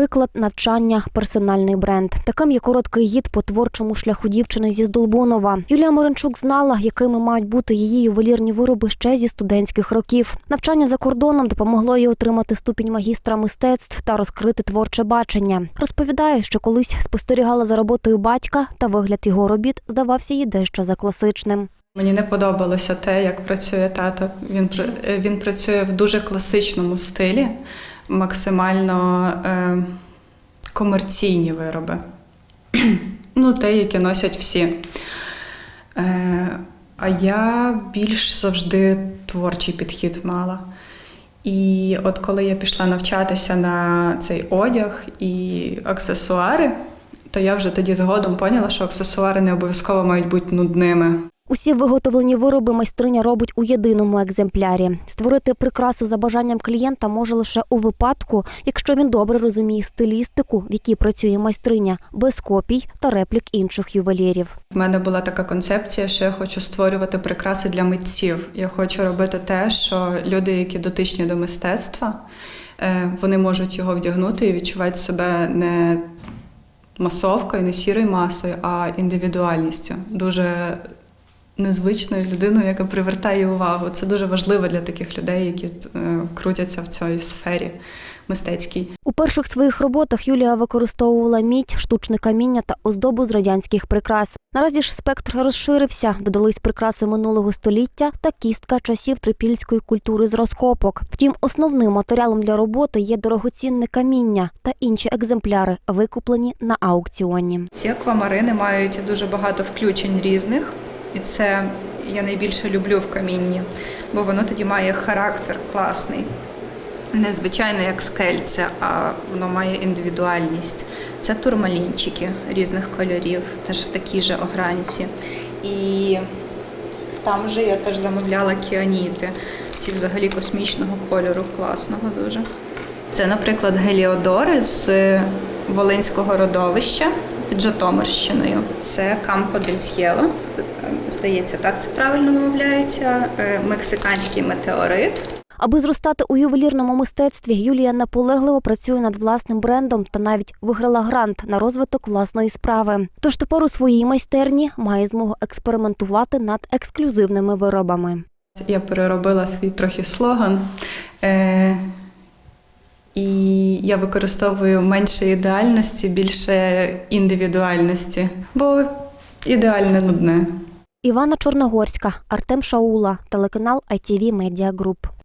приклад навчання, персональний бренд. Таким є короткий гід по творчому шляху дівчини зі Здолбунова. Юлія Моренчук знала, якими мають бути її ювелірні вироби ще зі студентських років. Навчання за кордоном допомогло їй отримати ступінь магістра мистецтв та розкрити творче бачення. Розповідає, що колись спостерігала за роботою батька, та вигляд його робіт здавався їй дещо за класичним. Мені не подобалося те, як працює тато. Він він працює в дуже класичному стилі, максимально е, комерційні вироби. ну, те, яке носять всі. Е, а я більш завжди творчий підхід мала. І от коли я пішла навчатися на цей одяг і аксесуари, то я вже тоді згодом поняла, що аксесуари не обов'язково мають бути нудними. Усі виготовлені вироби майстриня робить у єдиному екземплярі. Створити прикрасу за бажанням клієнта може лише у випадку, якщо він добре розуміє стилістику, в якій працює майстриня, без копій та реплік інших ювелірів. В мене була така концепція, що я хочу створювати прикраси для митців. Я хочу робити те, що люди, які дотичні до мистецтва, е, вони можуть його вдягнути і відчувати себе не масовкою, не сірою масою, а індивідуальністю. Дуже незвичною людиною, яка привертає увагу. Це дуже важливо для таких людей, які е, крутяться в цій сфері мистецькій. У перших своїх роботах Юлія використовувала мідь, штучне каміння та оздобу з радянських прикрас. Наразі ж спектр розширився, додались прикраси минулого століття та кістка часів трипільської культури з розкопок. Втім, основним матеріалом для роботи є дорогоцінне каміння та інші екземпляри, викуплені на аукціоні. Ці аквамарини мають дуже багато включень різних, і це я найбільше люблю в камінні, бо воно тоді має характер класний. Не звичайно як скельце, а воно має індивідуальність. Це турмалінчики різних кольорів, теж в такій же огранці. І там же я теж замовляла кіаніти, ці взагалі космічного кольору, класного дуже. Це, наприклад, геліодори з Волинського родовища під Житомирщиною. Це Кампо дель С'єло. Здається, так це правильно вимовляється. Е, Мексиканський метеорит. Аби зростати у ювелірному мистецтві, Юлія наполегливо працює над власним брендом та навіть виграла грант на розвиток власної справи. Тож тепер у своїй майстерні має змогу експериментувати над ексклюзивними виробами. Я переробила свій трохи слоган. Я використовую менше ідеальності, більше індивідуальності, бо ідеальне нудне. Івана Чорногорська, Артем Шаула, телеканал ITV Media Group.